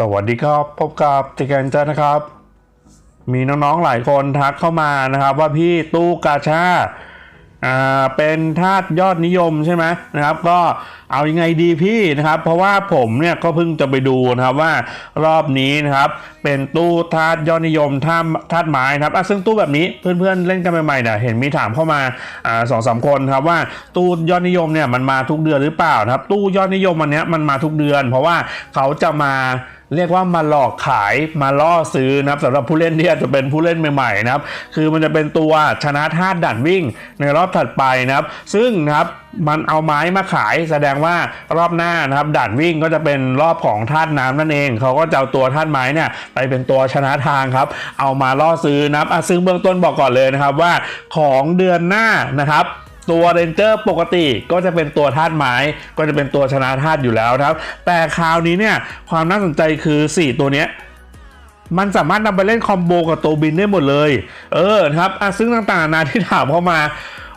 สวัสดีครับ พบกับเจแกนเจนนะครับ มีน้องๆหลายคนทักเข้ามานะครับ ว่าพี่ตู้กาชาอ่าเป็นทาสยอดนิยมใช่ไหมนะครับ ก็เอายังไงดีพี่นะครับ เพราะว่าผมเนี่ยก็เพิ่งจะไปดูนะครับว่ารอบนี้นะครับ เป็นตู้ทาสยอดนิยมท่าทาสไม้นะครับอะซึ่งตู้แบบนี้เพื่อนๆเล่นกันใหม่ๆเนี่ยเห็นมีถามเข้ามาอ่าสองสามคนครับว่าตู้ยอดนิยมเนี่ยมันมาทุกเดือนหรือเปล่านะครับ ตู้ยอดนิยมอันเนี้ยมันมาทุกเดือน เพราะว่าเขาจะมา เรียกว่ามาหลอกขายมาล่อซื้อนะครับสำหรับผู้เล่นที่อาจจะเป็นผู้เล่นใหม่ๆนะครับ คือมันจะเป็นตัวชนะธาด่านวิ่งในรอบถัดไปนะครับ ซึ่งนะครับมันเอาไม้มาขายแสดงว่ารอบหน้านะครับด่านวิ่งก็จะเป็นรอบของธาตุน้ำนั่นเอง เขาก็จะเอาตัวธาตุไม้เนี่ยไปเป็นตัวชนะทางครับ เอามาล่อซื้อนะครับซึ่งเบื้องต้นบอกก่อนเลยนะครับว่าของเดือนหน้านะครับ ตัวเรนเจอร์ปกติก็จะเป็นตัวธาตุไม้ก็จะเป็นตัวชนะธาตุอยู่แล้วครับ แต่คราวนี้เนี่ยความน่าสนใจคือ 4 ตัวเนี้ยมันสามารถนำไปเล่นคอมโบกับตัวบินได้หมดเลย เออครับอะซึ่งต่างๆนานาที่ถามเข้ามา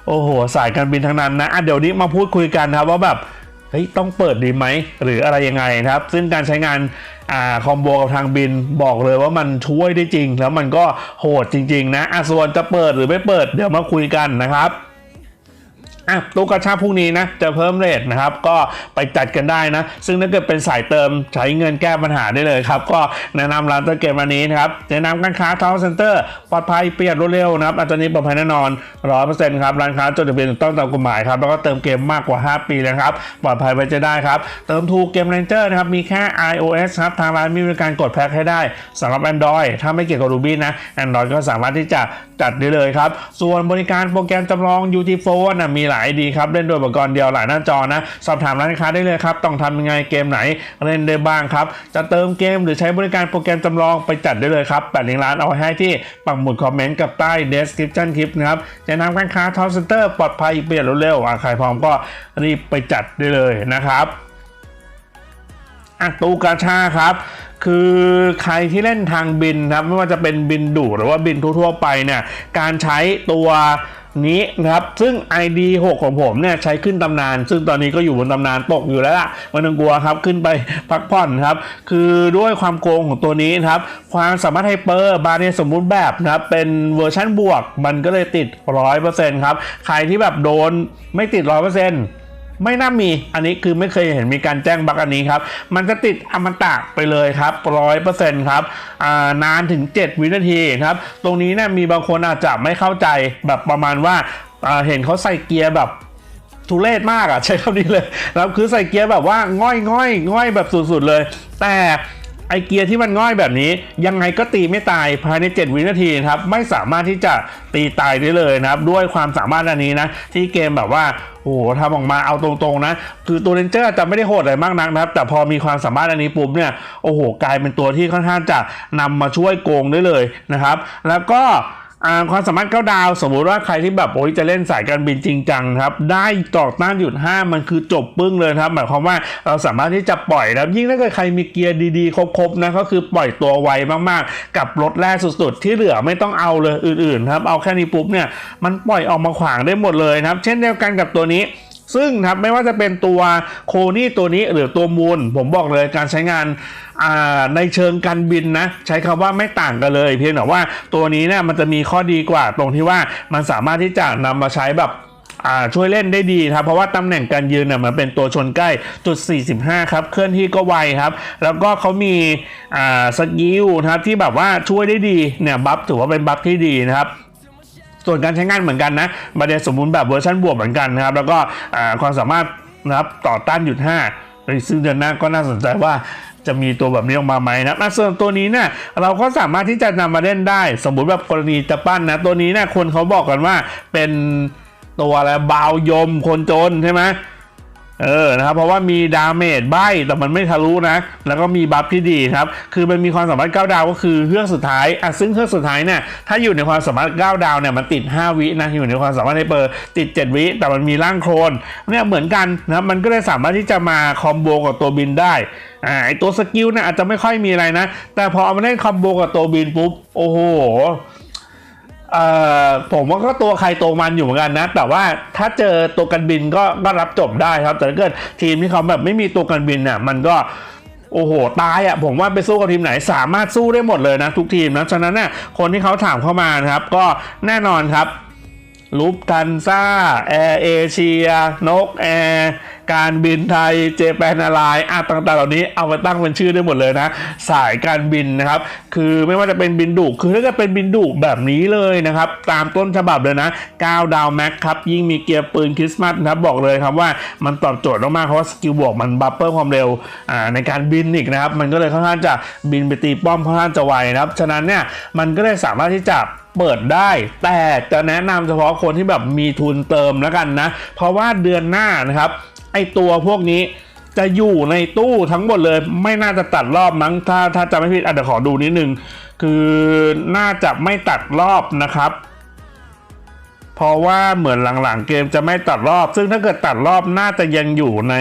โอ้โห สายการบินทั้งนั้นนะอะเดี๋ยวนี้มาพูดคุยกันครับว่าแบบเฮ้ยต้องเปิดดีไหมหรืออะไรยังไงนะครับ ซึ่งการใช้งานอ่าคอมโบกับทางบินบอกเลยว่ามันช่วยได้จริง แล้วมันก็โหดจริง ๆ นะอะส่วนจะเปิดหรือไม่เปิดเดี๋ยวมาคุยกันนะครับ อะตู้กระชาพรุ่งนี้นะจะเพิ่มเรทนะครับ ก็ไปจัดกันได้นะ ซึ่งถ้าเกิดเป็นสายเติมใช้เงินแก้ปัญหาได้เลยครับ ก็แนะนำร้านเตอร์เกมวันนี้นะครับแนะนำการค้าทาวเซ็นเตอร์ปลอดภัยประหยัดรวดเร็วนะครับอันนี้ปลอดภัยแน่นอนร้อยเปอร์เซ็นต์ครับร้านค้าจดทะเบียนถูกต้องตามกฎหมายครับแล้วก็เติมเกมมากกว่า 5 ปีเลยครับปลอดภัยไว้จะได้ครับ เติมถูเกมเรนเจอร์นะครับมีแค่ iOS ครับทางร้านมีบริการกดแพ็คให้ได้สำหรับ Android ถ้าไม่เกี่ยวกับ Ruby นะ Android ก็สามารถที่จะจัดได้เลยครับส่วนบริการโปรแกรมจำลอง UT Phone นะมีหลายดีครับ เล่นโดยอุปกรณ์เดียวหลายหน้าจอนะ สอบถามร้านค้าได้เลยครับ ต้องทำยังไงเกมไหนเล่นได้บ้างครับ จะเติมเกมหรือใช้บริการโปรแกรมจำลองไปจัดได้เลยครับแปดลิงก์ร้านเอาไว้ให้ที่ปักหมุดคอมเมนต์กับใต้ description คลิปนะครับแนะนำการค้า Top Center ปลอดภัยเปลี่ยนเร็วๆอะใครพร้อมก็รีบไปจัดได้เลยนะครับอะตู้กาชาครับคือใครที่เล่นทางบินครับไม่ว่าจะเป็นบินดูหรือว่าบินทั่วๆไปเนี่ยการใช้ตัว นี้นะครับ ซึ่ง ID 6 ของผมเนี่ยใช้ขึ้นตำนาน ซึ่งตอนนี้ก็อยู่บนตำนานตกอยู่แล้วล่ะไมันต้องกลัวครับขึ้นไปพักผ่อนครับ คือด้วยความโกงของตัวนี้นครับ ความสามารถไฮเปอร์บาร์เนี่ยสมมุติแบบนะครับ เป็นเวอร์ชันบวก มันก็เลยติด 100%ครับ ใครที่แบบโดนไม่ติด 100% ไม่น่ามี อันนี้คือไม่เคยเห็นมีการแจ้งบั๊กอันนี้ครับ มันจะติดอมตะไปเลยครับร้อยเปอร์เซ็นต์ครับนานถึง 7 วินาทีครับ ตรงนี้เนี่ยมีบางคนอาจจะไม่เข้าใจแบบประมาณว่าเห็นเขาใส่เกียร์แบบทุเรศมากอะใช้คำนี้เลยแล้วคือใส่เกียร์แบบว่าง่อยง่อยง่อยแบบสุดๆเลย แต่ ไอเกียร์ที่มันง่อยแบบนี้ ยังไงก็ตีไม่ตายภายใน 7 วินาทีครับไม่สามารถที่จะตีตายได้เลยนะครับ ด้วยความสามารถอันนี้นะ ที่เกมแบบว่าโอ้โหทำออกมาเอาตรงๆนะ คือตัวเรนเจอร์จะไม่ได้โหดอะไรมากนักนะครับ แต่พอมีความสามารถอันนี้ปุ๊บเนี่ยโอ้โหกลายเป็นตัวที่ค่อนข้างจะนำมาช่วยโกงได้เลยนะครับ แล้วก็ ความสามารถเก้าดาว สมมุติว่าใครที่แบบโอ้ยจะเล่นสายการบินจริงจังครับ ได้ต่อต้านหยุดห้ามันคือจบปึ้งเลยครับ หมายความว่าเราสามารถที่จะปล่อยแล้วยิ่งถ้าเกิดใครมีเกียร์ดีๆ ครบๆนะก็คือปล่อยตัวไวมากๆ กับรถแรกสุดๆ ที่เหลือไม่ต้องเอาเลยอื่นๆครับเอาแค่นี้ปุ๊บเนี่ยมันปล่อยออกมาขวางได้หมดเลยครับ เช่นเดียวกันกับตัวนี้ ซึ่งครับไม่ว่าจะเป็นตัวโคนี่ตัวนี้หรือตัวมูล ผมบอกเลยการใช้งานในเชิงการบินนะ ใช้คำว่าไม่ต่างกันเลย เพียงแต่ว่าตัวนี้เนี่ยมันจะมีข้อดีกว่าตรงที่ว่ามันสามารถที่จะนำมาใช้แบบช่วยเล่นได้ดีครับ เพราะว่าตำแหน่งการยืนเนี่ยมันเป็นตัวชนใกล้จุด 45 ครับ เคลื่อนที่ก็ไวครับ แล้วก็เขามีสกิลนะครับที่แบบว่าช่วยได้ดีเนี่ยบัฟถือว่าเป็นบัฟที่ดีนะครับ ส่วนการใช้งานเหมือนกันนะบาเดสมบูรณ์แบบเวอร์ชันบวกเหมือนกันนะครับ แล้วก็ความสามารถนะครับต่อต้านหยุดห้าซึ่งเดือนหน้าก็น่าสนใจว่าจะมีตัวแบบนี้ออกมาไหมนะส่วนตัวนี้เนี่ยเราก็สามารถที่จะนำมาเล่นได้ สมมุติแบบกรณีจะปั้นนะตัวนี้เนี่ยคนเขาบอกกันว่าเป็นตัวอะไรบาวยมคนจนใช่ไหม เออนะครับเพราะว่ามีดาเมจใบแต่มันไม่ทะลุนะ แล้วก็มีบัฟที่ดีครับ คือมันมีความสามารถ9ดาวก็คือเครื่องสุดท้ายอะซึ่งเครื่องสุดท้ายเนี่ยถ้าอยู่ในความสามารถ9ดาวเนี่ยมันติด 5 วินะอยู่ในความสามารถในเปอร์ติด 7 วิแต่มันมีร่างโครนเนี่ยเหมือนกันนะครับมันก็เลยสามารถที่จะมาคอมโบกับตัวบินได้อ่าไอตัวสกิลเนี่ยอาจจะไม่ค่อยมีอะไรนะ แต่พอเอามาเล่นคอมโบกับตัวบินปุ๊บโอ้โห เอ่อผมว่าก็ตัวใครตัวมันอยู่เหมือนกันนะ แต่ว่าถ้าเจอตัวกันบินก็ก็รับจบได้ครับ แต่ถ้าเกิดทีมที่เขาแบบไม่มีตัวกันบินเนี่ยมันก็โอ้โห ตายอะ่ะ ผมว่าไปสู้กับทีมไหนสามารถสู้ได้หมดเลยนะทุกทีมนะ ฉะนั้นเนี่ยคนที่เขาถามเข้ามานะครับ ก็แน่นอนครับลูปทันซ่าแอร์เอเชียนกแอร์ การบินไทยเจแปนอะไรอะต่างๆ เหล่านี้เอาไปตั้งเป็นชื่อได้หมดเลยนะ สายการบินนะครับ คือไม่ว่าจะเป็นบินดุคือถ้าจะเป็นบินดุแบบนี้เลยนะครับ ตามต้นฉบับเลยนะ9ดาวแม็กครับ ยิ่งมีเกียร์ปืนคริสต์มาสนะครับบอกเลยครับว่ามันตอบโจทย์มากๆเพราะว่าสกิลบวกมันบัฟเพิ่มความเร็วอ่าในการบินอีกนะครับ มันก็เลยค่อนข้างจะบินไปตีป้อมค่อนข้างจะไวนะครับ ฉะนั้นเนี่ยมันก็เลยสามารถที่จะเปิดได้ แต่จะแนะนำเฉพาะคนที่แบบมีทุนเติมแล้วกันนะ เพราะว่าเดือนหน้านะครับ ไอตัวพวกนี้จะอยู่ในตู้ทั้งหมดเลย ไม่น่าจะตัดรอบมั้งถ้าถ้าจำไม่ผิดอาจจะขอดูนิดนึง คือน่าจะไม่ตัดรอบนะครับ เพราะว่าเหมือนหลังๆเกมจะไม่ตัดรอบ ซึ่งถ้าเกิดตัดรอบน่าจะยังอยู่ใน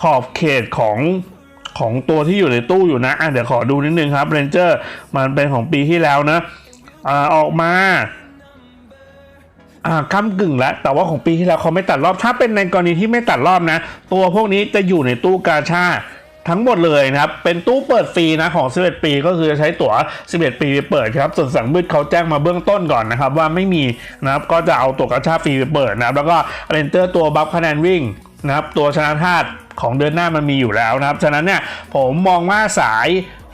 ขอบเขตของของตัวที่อยู่ในตู้อยู่นะอะเดี๋ยวขอดูนิดนึงครับเรนเจอร์มันเป็นของปีที่แล้วนะอ่าออกมา อ่าค้ำกึ่งแล้วแต่ว่าของปีที่แล้วเขาไม่ตัดรอบ ถ้าเป็นในกรณีที่ไม่ตัดรอบนะ ตัวพวกนี้จะอยู่ในตู้กาชาทั้งหมดเลยนะครับ เป็นตู้เปิดฟรีนะของ 11 ปีก็คือจะใช้ตั๋ว 11 ปีไปเปิดครับ ส่วนสังมืดเขาแจ้งมาเบื้องต้นก่อนนะครับว่าไม่มีนะครับ ก็จะเอาตั๋วกาชาฟรีไปเปิดนะครับ แล้วก็เรนเตอร์ตัวบัฟคะแนนวิ่งนะครับ ตัวชนะธาตุของเดือนหน้ามันมีอยู่แล้วนะครับ ฉะนั้นเนี่ยผมมองว่าสาย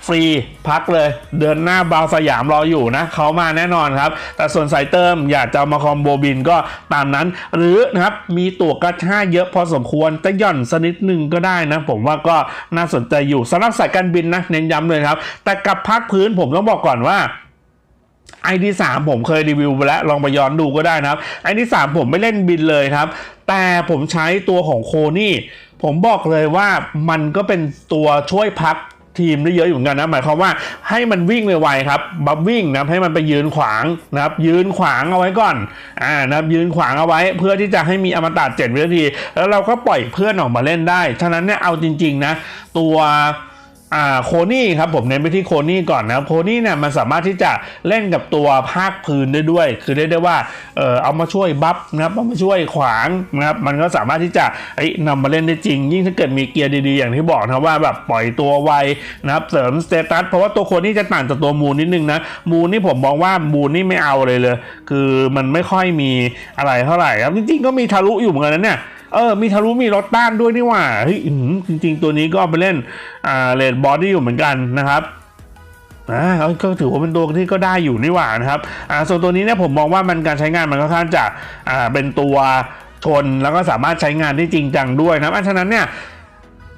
ฟรีพักเลย เดือนหน้าบาวสยามรออยู่นะเขามาแน่นอนครับ แต่ส่วนสายเติมอยากจะมาคอมโบบินก็ตามนั้น หรือนะครับมีตั๋วกระชาเยอะพอสมควรจะหย่อนสนิดหนึ่งก็ได้นะ ผมว่าก็น่าสนใจอยู่สำหรับสายการบินนะเน้นย้ำเลยครับ แต่กับพักพื้นผมต้องบอกก่อนว่าไอที่สามผมเคยรีวิวไปแล้วลองไปย้อนดูก็ได้นะครับ ไอที่สามผมไม่เล่นบินเลยครับ แต่ผมใช้ตัวของโคนี่ ผมบอกเลยว่ามันก็เป็นตัวช่วยพัก ทีมได้เยอะอยู่เหมือนกันนะ หมายความว่าให้มันวิ่งไวๆครับบับวิ่งนะครับให้มันไปยืนขวางนะครับ ยืนขวางเอาไว้ก่อนอ่านะครับยืนขวางเอาไว้ เพื่อที่จะให้มีอมตะเจ็ดวินาที แล้วเราก็ปล่อยเพื่อนออกมาเล่นได้ ฉะนั้นเนี่ยเอาจริง ๆ นะ ตัว โคนี่ครับผมเน้นไปที่โคนี่ก่อนนะโคนี่เนี่ยมันสามารถที่จะเล่นกับตัวภาคพื้นได้ด้วย คือเรียกได้ว่าเออเอามาช่วยบัฟนะครับเอามาช่วยขวางนะครับมันก็สามารถที่จะเอ้นำมาเล่นได้จริง ยิ่งถ้าเกิดมีเกียร์ดีๆ อย่างที่บอกนะว่าแบบปล่อยตัวไวนะครับเสริมสเตตัสเพราะว่าตัวโคนี่จะต่างจากตัวมูนนิดนึงนะมูนนี่ผมมองว่ามูนนี่ไม่เอาเลยเลย คือมันไม่ค่อยมีอะไรเท่าไหร่ครับจริงๆก็มีทะลุอยู่เหมือนกันนะเนี่ย เออ มีทะลุมีรถต้านด้วยนี่หว่าเฮ้ยจริง ๆ ตัวนี้ก็เอาไปเล่นอ่าเลดบอดี้อยู่เหมือนกันนะครับอ่าก็ถือว่าเป็นตัวที่ก็ได้อยู่นี่หว่านะครับอ่าส่วนตัวนี้เนี่ยผมมองว่ามันการใช้งานมันค่อนข้างจะอ่าเป็นตัวชนแล้วก็สามารถใช้งานได้จริงจังด้วยนะครับอันฉะนั้นเนี่ย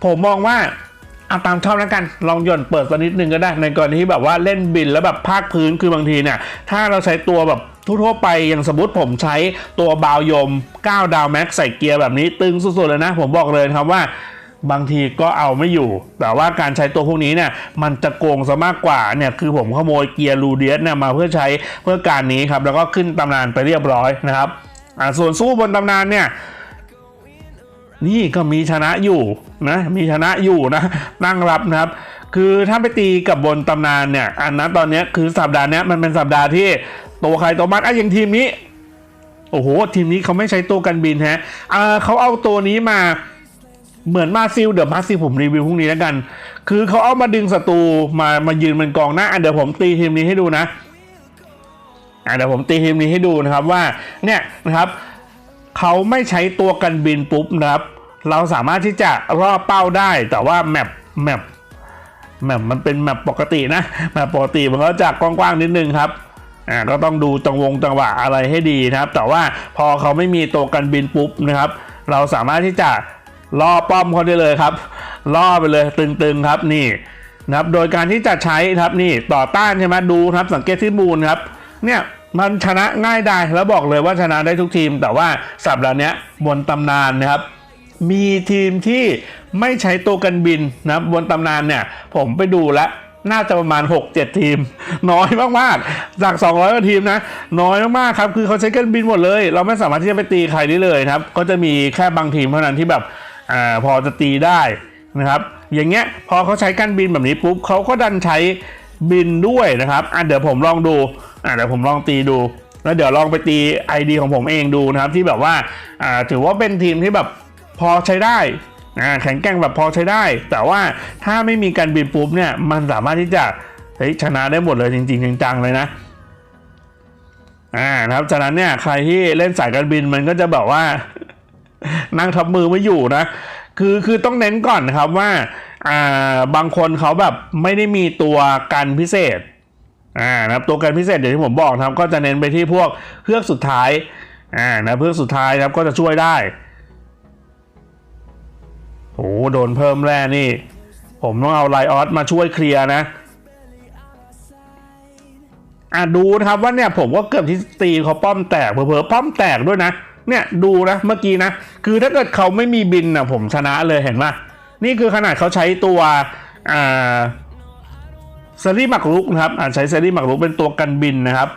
ผมมองว่าเอาตามชอบแล้วกันลองหย่อนเปิดสักนิดนึงก็ได้ ในกรณีที่แบบว่าเล่นบินแล้วแบบภาคพื้นคือบางทีเนี่ยถ้าเราใช้ตัวแบบ ทั่วไปอย่างสมมติผมใช้ตัวบาวยม 9 ดาวแม็กใส่เกียร์แบบนี้ตึงสุดๆเลยนะ ผมบอกเลยครับว่าบางทีก็เอาไม่อยู่ แต่ว่าการใช้ตัวพวกนี้เนี่ย มันจะโกงซะมากกว่าเนี่ย คือผมขโมยเกียร์ลูเดียสเนี่ยมาเพื่อใช้เพื่อการนี้ครับ แล้วก็ขึ้นตำนานไปเรียบร้อยนะครับอ่าส่วนสู้บนตำนานเนี่ย นี่ก็มีชนะอยู่นะ มีชนะอยู่นะ นั่งรับนะครับ คือถ้าไปตีกับบนตำนานเนี่ย อันนั้นตอนนี้คือสัปดาห์นี้มันเป็นสัปดาห์ที่ ตัวใครตัวมันอะอย่างทีมนี้ โอ้โห ทีมนี้เขาไม่ใช้ตัวกันบินฮะอ่าเขาเอาตัวนี้มาเหมือนมาซิลเดี๋ยวมาซิลผมรีวิวพรุ่งนี้แล้วกัน คือเขาเอามาดึงศัตรูมามายืนเป็นกองหน้าเดี๋ยวผมตีทีมนี้ให้ดูนะเดี๋ยวผมตีทีมนี้ให้ดูนะครับว่าเนี่ยนะครับเขาไม่ใช้ตัวกันบินปุ๊บนะครับ เราสามารถที่จะล่อเป้าได้ แต่ว่าแมปแมปแมปมันเป็นแมปปกตินะแมปปกติมันก็จะกว้างๆนิดนึงครับ อ่าก็ต้องดูจังวงจังหวะอะไรให้ดีนะครับ แต่ว่าพอเขาไม่มีตัวกันบินปุ๊บนะครับ เราสามารถที่จะล่อป้อมเขาได้เลยครับ ล่อไปเลยตึงๆครับนี่นะครับโดยการที่จะใช้ครับนี่ต่อต้านใช่ไหมดูนะครับสังเกตที่มูลครับเนี่ยมันชนะง่ายได้แล้วบอกเลยว่าชนะได้ทุกทีม แต่ว่าสัปดาห์นี้บนตำนานนะครับ มีทีมที่ไม่ใช้ตัวกันบินนะครับบนตำนานเนี่ย ผมไปดูแล้ว น่าจะประมาณ 6-7 ทีม น้อยมากๆ จาก 200กว่าทีมนะ น้อยมากๆครับคือเขาใช้กันบินหมดเลย เราไม่สามารถที่จะไปตีใครได้เลยครับ ก็จะมีแค่บางทีมเท่านั้นที่แบบอ่าพอจะตีได้นะครับ อย่างเงี้ยพอเขาใช้กันบินแบบนี้ปุ๊บเขาก็ดันใช้บินด้วยนะครับอะเดี๋ยวผมลองดูอะเดี๋ยวผมลองตีดูแล้วเดี๋ยวลองไปตี ID ของผมเองดูนะครับที่แบบว่าอ่าถือว่าเป็นทีมที่แบบพอใช้ได้ แข็งแกร่งแบบพอใช้ได้ แต่ว่าถ้าไม่มีการบินปุ๊บเนี่ยมันสามารถที่จะเฮ้ยชนะได้หมดเลยจริงๆจังๆเลยนะอ่านะครับฉะนั้นเนี่ยใครที่เล่นสายการบินมันก็จะแบบว่า นั่งทับมือไม่อยู่นะคือคือต้องเน้นก่อนนะครับว่าอ่าบางคนเขาแบบไม่ได้มีตัวกันพิเศษอ่านะครับตัวกันพิเศษอย่างที่ผมบอกนะครับ ก็จะเน้นไปที่พวกเครื่องสุดท้ายอ่านะเพื่องสุดท้ายนะครับก็จะช่วยได้ โอ้โดนเพิ่มแร่นี่ ผมต้องเอาไลออสมาช่วยเคลียร์นะอะดูนะครับว่าเนี่ยผมก็เกือบที่ตีเขาป้อมแตกเผลอๆป้อมแตกด้วยนะ เนี่ยดูนะเมื่อกี้นะ คือถ้าเกิดเขาไม่มีบินนะผมชนะเลยเห็นไหมนี่คือขนาดเขาใช้ตัวอ่าเซรีหมักลุกนะครับอ่าใช้เซรีหมักลุกเป็นตัวกันบินนะครับ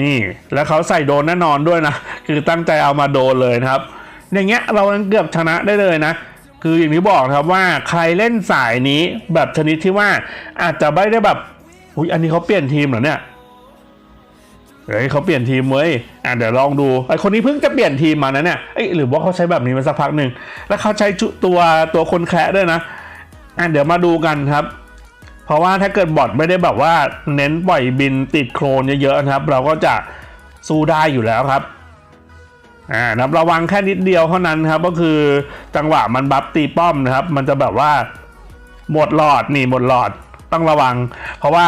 นี่แล้วเขาใส่โดนแน่นอนด้วยนะ คือตั้งใจเอามาโดนเลยนะครับ อย่างเงี้ยเราเกือบชนะได้เลยนะ คืออย่างที่บอกครับว่าใครเล่นสายนี้แบบชนิดที่ว่าอาจจะไม่ได้แบบอุ้ยอันนี้เขาเปลี่ยนทีมเหรอเนี่ยเฮ้ยเขาเปลี่ยนทีมเว้ยอะเดี๋ยวลองดูไอคนนี้เพิ่งจะเปลี่ยนทีมมานะเนี่ยเอ้หรือว่าเขาใช้แบบนี้มาสักพักหนึ่งแล้วเขาใช้จุตัวตัวคนแคะด้วยนะอะเดี๋ยวมาดูกันครับ เพราะว่าถ้าเกิดบอทไม่ได้แบบว่าเน้นปล่อยบินติดโครนเยอะๆนะครับ เราก็จะสู้ได้อยู่แล้วครับ อ่านะครับระวังแค่นิดเดียวเท่านั้นครับก็คือจังหวะมันบัฟตีป้อมนะครับ มันจะแบบว่าหมดหลอดนี่หมดหลอดต้องระวัง เพราะว่า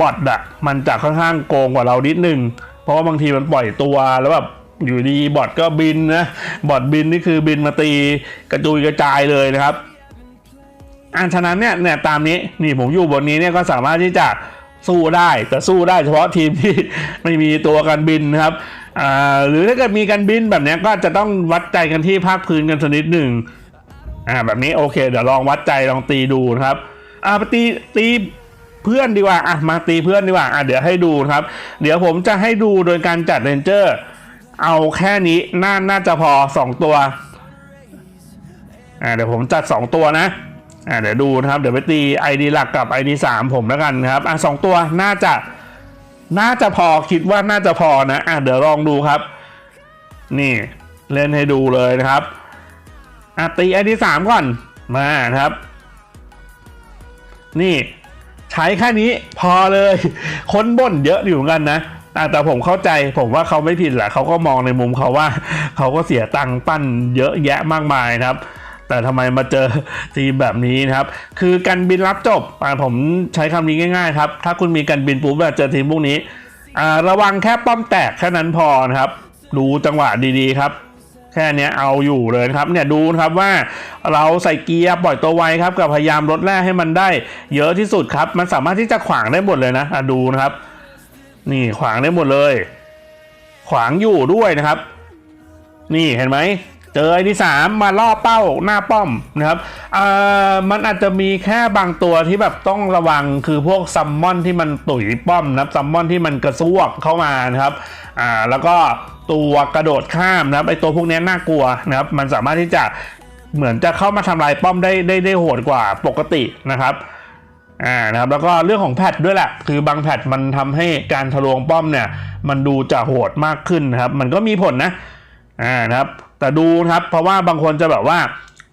บอทอะมันจะค่อนข้างโกงกว่าเรานิดนึง เพราะว่าบางทีมันปล่อยตัวแล้วแบบอยู่ดีบอทก็บินนะบอทบินนี่คือบินมาตีกระจุยกระจายเลยนะครับอันฉะนั้นเนี่ยเนี่ยตามนี้นี่ผมอยู่บนนี้เนี่ยก็สามารถที่จะสู้ได้แต่สู้ได้เฉพาะทีมที่ไม่มีตัวการบินนะครับ หรือถ้าเกิดมีการบินแบบนี้ก็จะต้องวัดใจกันที่ภาคพื้นกันสักนิดหนึ่งอ่าแบบนี้โอเค เดี๋ยวลองวัดใจลองตีดูนะครับอ่าไปตีตีเพื่อนดีกว่าอะมาตีเพื่อนดีกว่าอะเดี๋ยวให้ดูนะครับ เดี๋ยวผมจะให้ดูโดยการจัดเรนเจอร์เอาแค่นี้น่าน่าจะพอสองตัวอ่าเดี๋ยวผมจัดสองตัวนะอ่าเดี๋ยวดูนะครับ เดี๋ยวไปตี ID หลักกับ ID 3 ผมแล้วกันครับอะสองตัวน่าจะ น่าจะพอคิดว่าน่าจะพอนะอะเดี๋ยวลองดูครับ นี่เล่นให้ดูเลยนะครับอะตี ID 3ก่อนมานะครับ นี่ใช้แค่นี้พอเลย คนบ่นเยอะอยู่เหมือนกันนะอะแต่ผมเข้าใจผมว่าเขาไม่ผิดแหละเขาก็มองในมุมเขาว่า เขาก็เสียตังค์ปั้นเยอะแยะมากมายนะครับ แต่ทำไมมาเจอทีมแบบนี้นะครับ คือการบินรับจบอ่าผมใช้คำนี้ง่ายๆครับ ถ้าคุณมีการบินปุ๊บแล้วเจอทีมพวกนี้อ่าระวังแค่ป้อมแตกแค่นั้นพอนะครับ ดูจังหวะดีๆครับแค่นี้เอาอยู่เลยครับเนี่ยดูนะครับว่าเราใส่เกียร์ปล่อยตัวไวครับกับพยายามลดแร่ให้มันได้ เยอะที่สุดครับ มันสามารถที่จะขวางได้หมดเลยนะอะดูนะครับ นี่ขวางได้หมดเลย ขวางอยู่ด้วยนะครับ นี่เห็นไหม เจอไอ้ที่สามมาล่อเป้าหน้าป้อมนะครับอ่อมันอาจจะมีแค่บางตัวที่แบบต้องระวังคือพวกซัมมอนที่มันตุ๋ยป้อมนะครับซัมมอนที่มันกระซวกเข้ามานะครับอ่าแล้วก็ตัวกระโดดข้ามนะครับไอตัวพวกนี้น่ากลัวนะครับมันสามารถที่จะเหมือนจะเข้ามาทำลายป้อมได้ได้ได้โหดกว่าปกตินะครับอ่านะครับแล้วก็เรื่องของแพทด้วยแหละ คือบางแพทมันทำให้การทะลวงป้อมเนี่ย มันดูจะโหดมากขึ้นนะครับ มันก็มีผลนะอ่านะครับ แต่ดูนะครับ เพราะว่าบางคนจะแบบว่า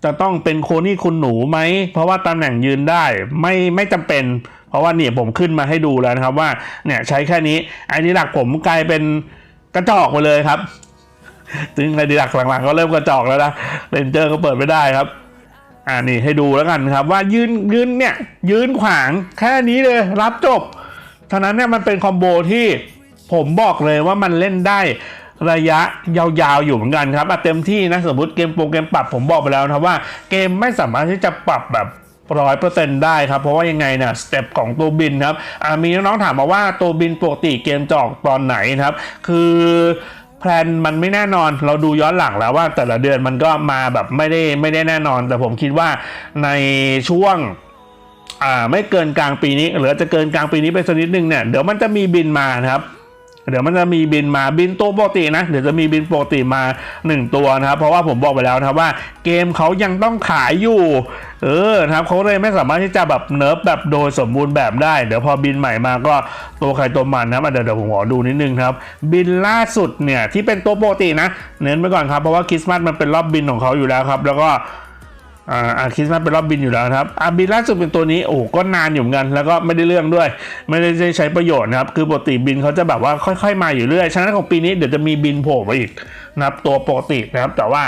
จะต้องเป็นโคนี่คุณหนูไหม เพราะว่าตำแหน่งยืนได้ไม่ไม่จำเป็น เพราะว่าเนี่ยผมขึ้นมาให้ดูแล้วนะครับว่าเนี่ยใช้แค่นี้ไอ้นี่หลักผมกลายเป็นกระจอกไปเลยครับถึงไอ้ดีหลักหลังๆก็เริ่มกระจอกแล้วนะเรนเจอร์ก็เปิดไม่ได้ครับอ่านี่ให้ดูแล้วกันครับ ว่ายืนยืนเนี่ยยืนขวางแค่นี้เลยรับจบฉะนั้นเนี่ยมันเป็นคอมโบที่ผมบอกเลยว่ามันเล่นได้ ระยะยาวๆอยู่เหมือนกันครับเต็มที่นะสมมติเกมโปรเกมปรับผมบอกไปแล้วนะว่าเกมไม่สามารถที่จะปรับแบบร้อยเปอร์เซ็นต์ได้ครับ เพราะว่ายังไงเนี่ยสเต็ปของตัวบินครับมีน้องๆถามมาว่าตัวบินปกติเกมจะออกตอนไหนครับ คือแพลนมันไม่แน่นอนเราดูย้อนหลังแล้วว่าแต่ละเดือนมันก็มาแบบไม่ได้ไม่ได้แน่นอน แต่ผมคิดว่าในช่วงอ่าไม่เกินกลางปีนี้ หรือจะเกินกลางปีนี้ไปสักนิดนึงเนี่ยเดี๋ยวมันจะมีบินมานะครับ เดี๋ยวมันจะมีบินมาบินตัวปกตินะ เดี๋ยวจะมีบินปกติมา 1 ตัวนะครับ เพราะว่าผมบอกไปแล้วนะครับว่าเกมเขายังต้องขายอยู่ เออนะครับเขาเลยไม่สามารถที่จะแบบเนิร์ฟแบบโดยสมบูรณ์แบบได้ เดี๋ยวพอบินใหม่มาก็ตัวใครตัวมันนะครับเดี๋ยวเดี๋ยวผมขอดูนิดนึงครับ บินล่าสุดเนี่ยที่เป็นตัวปกตินะ เน้นไปก่อนครับเพราะว่าคริสต์มาสมันเป็นรอบบินของเขาอยู่แล้วครับ แล้วก็ อ่าคริสต์มาสเป็นรอบบินอยู่แล้วครับอาบินล่าสุดเป็นตัวนี้โอ้ก็นานอยู่เหมือนกัน แล้วก็ไม่ได้เรื่องด้วย ไม่ได้ใช้ประโยชน์นะครับ คือปกติบินเขาจะแบบว่าค่อย ๆ มาอยู่เรื่อยฉะนั้นของปีนี้เดี๋ยวจะมีบินโผล่มาอีกนะครับตัวปกตินะครับ แต่ว่า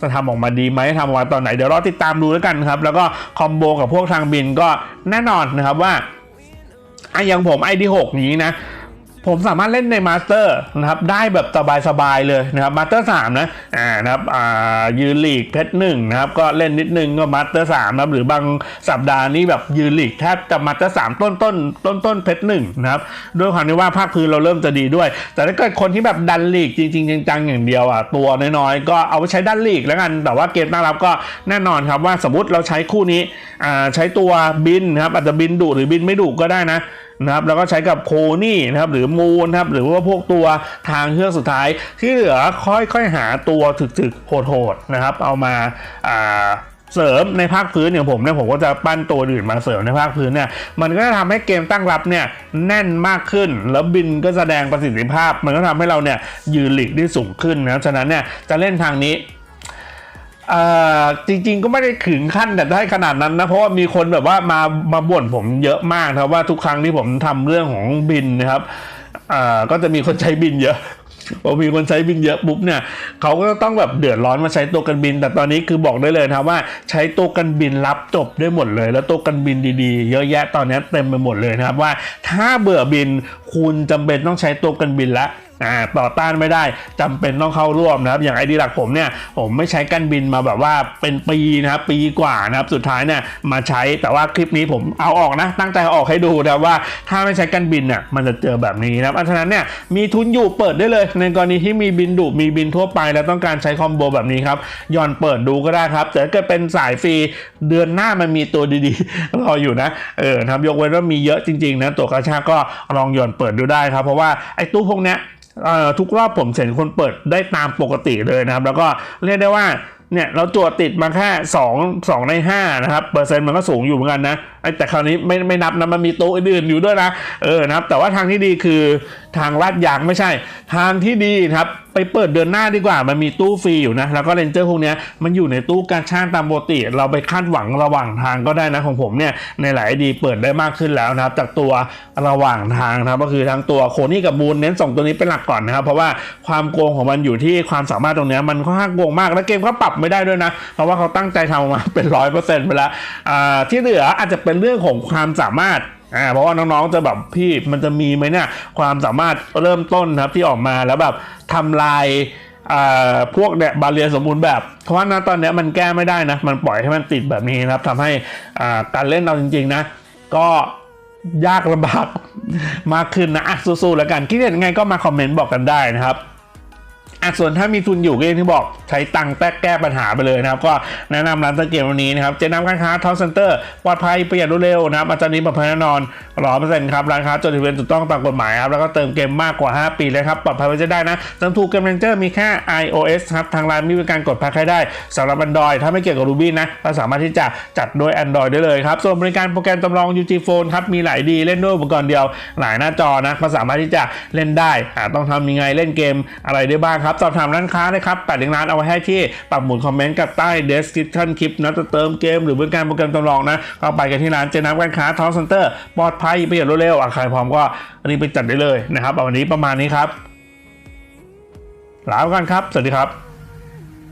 จะทำออกมาดีไหมทำออกมาตอนไหนเดี๋ยวรอติดตามดูแล้วกันครับ แล้วก็คอมโบกับพวกทางบินก็แน่นอนนะครับว่าอะอย่างผม ID6 อย่างนี้นะ ผมสามารถเล่นในมาสเตอร์นะครับได้แบบสบายๆเลยนะครับมาสเตอร์สามนะอ่านะครับอ่ายืนลีกเพชรหนึ่งนะครับก็เล่นนิดนึงก็มาสเตอร์สามนะครับหรือบางสัปดาห์นี้แบบยืนลีกแทบจะมาสเตอร์สามต้นต้นต้นต้นเพชรหนึ่งนะครับด้วยความที่ว่าภาคพื้นเราเริ่มจะดีด้วย แต่ถ้าเกิดคนที่แบบดันลีกจริงๆจังๆอย่างเดียวอะตัวน้อยๆก็เอาไปใช้ดันลีกแล้วกันแต่ว่าเกมตั้งรับก็แน่นอนครับว่าสมมติเราใช้คู่นี้อ่าใช้ตัวบินนะครับอาจจะบินดุหรือบินไม่ดุก็ได้นะ นะครับแล้วก็ใช้กับโคนี่นะครับหรือมูนนะครับหรือว่าพวกตัวทางเครื่องสุดท้ายที่เหลือค่อยๆหาตัวถึกๆโหดๆนะครับ เอามาอ่าเสริมในภาคพื้นอย่างผมเนี่ยผมก็จะปั้นตัวอื่นมาเสริมในภาคพื้นเนี่ยมันก็จะทำให้เกมตั้งรับเนี่ยแน่นมากขึ้น แล้วบินก็แสดงประสิทธิภาพ มันก็ทำให้เราเนี่ยยืนหลีกได้สูงขึ้นนะฉะนั้นเนี่ยจะเล่นทางนี้ จริงๆก็ไม่ได้ถึงขั้นแต่ได้ขนาดนั้นนะ เพราะว่ามีคนแบบว่ามามาบ่นผมเยอะมากครับว่าทุกครั้งที่ผมทำเรื่องของบินนะครับก็จะมีคนใช้บินเยอะพอมีคนใช้บินเยอะปุ๊บเนี่ยเขาก็ต้องแบบเดือดร้อนมาใช้ตัวกันบิน แต่ตอนนี้คือบอกได้เลยนะว่าใช้ตัวกันบินรับจบได้หมดเลย แล้วตัวกันบินดีๆ เยอะแยะตอนนี้เต็มไปหมดเลยนะครับว่าถ้าเบื่อบินคุณจำเป็นต้องใช้ตัวกันบินละ อ่าต่อต้านไม่ได้จำเป็นต้องเข้าร่วมนะครับ อย่างไอดีหลักผมเนี่ยผมไม่ใช้กันบินมาแบบว่าเป็นปีนะครับปีกว่านะครับสุดท้ายเนี่ยมาใช้แต่ว่าคลิปนี้ผมเอาออกนะ ตั้งใจเอาออกให้ดูนะว่าถ้าไม่ใช้กันบินเนี่ยมันจะเจอแบบนี้นะครับอันฉะนั้นเนี่ยมีทุนอยู่เปิดได้เลย ในกรณีที่มีบินดุมีบินทั่วไป แล้วต้องการใช้คอมโบแบบนี้ครับย้อนเปิดดูก็ได้ครับ แต่กิดเป็นสายฟรีเดือนหน้ามันมีตัวดีๆรออยู่นะเออนะครับยกเว้นว่ามีเยอะจริงๆนะตัวกระชากก็ลองย้อนเปิดดูได้ครับ เพราะว่าไอ้ตู้พวกเนี้ยทุกรอบผมเห็นคนเปิดได้ตามปกติเลยนะครับ แล้วก็เรียกได้ว่าเนี่ยเราจวดติดมาแค่2 2ใน5นะครับเปอร์เซ็นต์มันก็สูงอยู่เหมือนกันนะแต่คราวนี้ไม่ไม่นับนะมันมีโต๊ะอื่นอยู่ด้วยนะเออนะครับแต่ว่าทางที่ดีคือทางลาดยางไม่ใช่ ทางที่ดีครับไปเปิดเดือนหน้าดีกว่า มันมีตู้ฟรีอยู่นะ แล้วก็เลนเจอร์พวกนี้มันอยู่ในตู้การช่างตามปกติ เราไปคาดหวังระหว่างทางก็ได้นะของผมเนี่ย ในหลายดีเปิดได้มากขึ้นแล้วนะครับ จากตัวระหว่างทางนะครับ ก็คือทั้งตัวโคนี่กับมูนเน้นส่งตัวนี้เป็นหลักก่อนนะครับ เพราะว่าความโกงของมันอยู่ที่ความสามารถตรงนี้มันค่อนข้างโกงมากแล้วเกมก็ปรับไม่ได้ด้วยนะ เพราะว่าเขาตั้งใจทำออกมาเป็นร้อยเปอร์เซ็นต์ไปแล้วที่เหลืออาจจะเป็นเรื่องของความสามารถอ่าเพราะว่าน้องๆจะแบบพี่มันจะมีไหมเนี่ยความสามารถเริ่มต้นครับที่ออกมาแล้วแบบ ทำลายพวกเนี่ยบาเรียสมบูรณ์แบบ เพราะว่านะตอนนี้มันแก้ไม่ได้นะ มันปล่อยให้มันติดแบบนี้นะครับทำให้การเล่นเราจริงๆนะ ก็ยากลำบากมากขึ้นนะอะสู้ๆแล้วกัน คิดเห็นยังไงก็มาคอมเมนต์บอกกันได้นะครับ อะส่วนถ้ามีทุนอยู่ก็อย่างที่บอกใช้ตังค์แก้แก้ปัญหาไปเลยนะครับ ก็แนะนำร้านตะเกียบวันนี้นะครับเจนำการค้าท็อปเซ็นเตอร์ปลอดภัยประหยัดรวดเร็วนะครับอาจารย์นี้ปลอดภัยแน่นอนร้อยเปอร์เซ็นต์ครับร้านค้าจดทะเบียนถูกต้องตามกฎหมายครับแล้วก็เติมเกมมากกว่า 5 ปีเลยครับปลอดภัยไว้จะได้นะเติมถูกเกมเรนเจอร์มีแค่ iOS ครับทางร้านมีบริการกดแพ็คให้ได้สำหรับ Android ถ้าไม่เกี่ยวกับ Ruby นะก็สามารถที่จะจัดโดย Android ได้เลยครับส่วนบริการโปรแกรมจำลอง UG Phone ครับมีหลายดีเล่นด้วยอุปกรณ์เดียว หลายหน้าจอนะก็สามารถที่จะเล่นได้ต้องทำยังไงเล่นเกมอะไรได้บ้างครับ สอบถามร้านค้านะครับแปดลิงก์ร้านเอาไว้ให้ที่ปักหมุดคอมเมนต์กับใต้ description คลิปนะจะเติมเกมหรือบริการโปรแกรมจำลองนะก็ไปกันที่ร้านเจน้ำการค้าทอสเซ็นเตอร์ปลอดภัยประหยัดรวดเร็วอะใครพร้อมก็รีบไปจัดได้เลยนะครับวันนี้ประมาณนี้ครับลาไปก่อนครับ สวัสดีครับ